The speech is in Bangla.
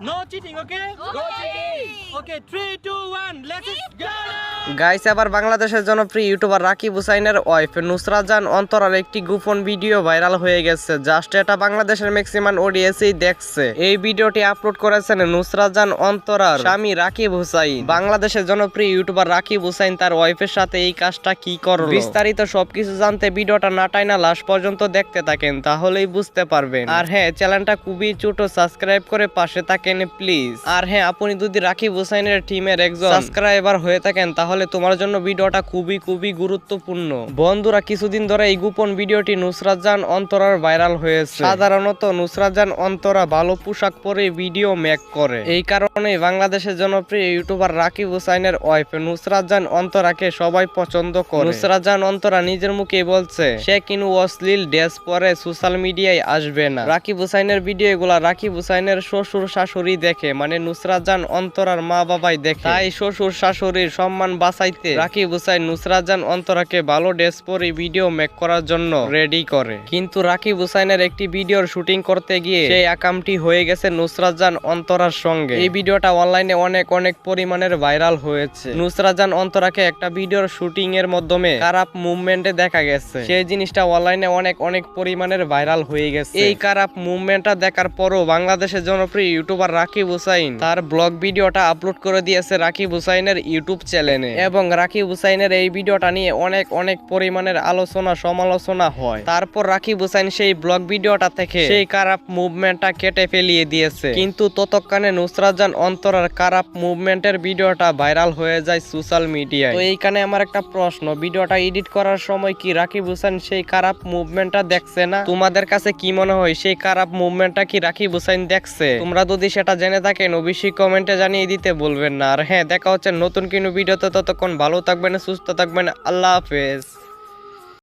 No cheating, okay? No cheating. Okay, three, two, one. Let's go. Guys এবার বাংলাদেশের জনপ্রিয় ইউটিউবার রাকিব হুসাইনের ওয়াইফ নুসরাত জান অন্তরার একটি গোপন ভিডিও ভাইরাল হয়ে গেছে জাস্ট এটা বাংলাদেশের ম্যাক্সিমাম অডিয়েন্সই দেখছে এই ভিডিওটি আপলোড করেছেন নুসরাত জান অন্তরার স্বামী রাকিব হুসাইন বাংলাদেশের জনপ্রিয় ইউটিউবার রাকিব হুসাইন তার ওয়াইফের সাথে এই কাজটা কি করল বিস্তারিত সবকিছু জানতে ভিডিওটা নাটাই না লাস্ট পর্যন্ত দেখতে থাকেন তাহলেই বুঝতে পারবেন আর হ্যাঁ চ্যানেলটা খুবই ছোট সাবস্ক্রাইব করে পাশে থাকেন প্লিজ আর হ্যাঁ আপনি যদি রাকিব হুসাইনের টিমের একজন সাবস্ক্রাইবার হয়ে থাকেন তাহলে তোমার জন্য ভিডিওটা খুবই খুবই গুরুত্বপূর্ণ। বন্ধুরা কিছুদিন ধরে এই গোপন ভিডিওটি নুসরাত জান অন্তরার ভাইরাল হয়েছে। সাধারণত নুসরাত জান অন্তরা ভালো পোশাক পরে ভিডিও মেক করে। এই কারণে বাংলাদেশের জনপ্রিয় ইউটিউবার রাকিব হুসাইনের ওয়াইফ নুসরাত জান অন্তরাকে সবাই পছন্দ করে। নুসরাত জান অন্তরা নিজের মুখে বলছে সে কিনু অশ্লীল ড্রেস পরে সোশ্যাল মিডিয়ায় আসবে না। রাকিব হুসাইনের ভিডিও গুলা রাকিব হুসাইনের শ্বশুর শাশুড়ি দেখে মানে নুসরাত জান অন্তরার মা বাবাই দেখে। তাই শ্বশুর শাশুড়ির সম্মান বাঁচাইতে রাকিব হুসাইন নুসরাত জান অন্তরাকে ভালো ড্রেস পরে ভিডিও মেক করার জন্য রেডি করে। কিন্তু রাকিব হুসাইনের একটি ভিডিওর শুটিং করতে গিয়ে সেই আকামটি হয়ে গেছে নুসরাত জান অন্তরার সঙ্গে। এই ভিডিওটা অনলাইনে অনেক অনেক পরিমাণের ভাইরাল হয়েছে। নুসরাত জান অন্তরাকে একটা ভিডিওর শুটিং এর মাধ্যমে খারাপ মুভমেন্টে দেখা গেছে। সেই জিনিসটা অনলাইনে অনেক অনেক পরিমাণের ভাইরাল হয়ে গেছে। এই খারাপ মুভমেন্টটা দেখার পরও বাংলাদেশের জনপ্রিয় ইউটিউবার রাকিব হুসাইন। তার ব্লগ ভিডিওটা আপলোড করে দিয়েছে রাকিব হুসাইনের ইউটিউব চ্যানেলে। এবং রাকিব হুসাইনের এই ভিডিওটা নিয়ে অনেক অনেক পরিমাণের আলোচনা, সমালোচনা হয়। তারপর রাকিব হুসাইন সেই ব্লগ ভিডিওটা থেকে সেই খারাপ মুভমেন্টটা কেটে ফেলিয়ে দিয়েছে। কিন্তু ততক্ষণে নুসরাত জান অন্তরার খারাপ মুভমেন্টের ভিডিওটা ভাইরাল হয়ে যায় সোশ্যাল মিডিয়ায়। তো এইখানে আমার একটা প্রশ্ন, ভিডিওটা এডিট করার সময় কি রাকিব হুসাইন সেই খারাপ মুভমেন্টটা দেখছে না? তোমাদের কাছে কি মনে হয় সেই খারাপ মুভমেন্টটা কি রাকিব হুসাইন দেখছে? তোমরা যদি সেটা জেনে থাকেন, অবশ্যই কমেন্টে জানিয়ে দিতে বলবেন না। আর হ্যাঁ দেখা হচ্ছে নতুন কোনো ভিডিওতে ততক্ষণ ভালো থাকবেন, সুস্থ থাকবেন, আল্লাহ হাফেজ।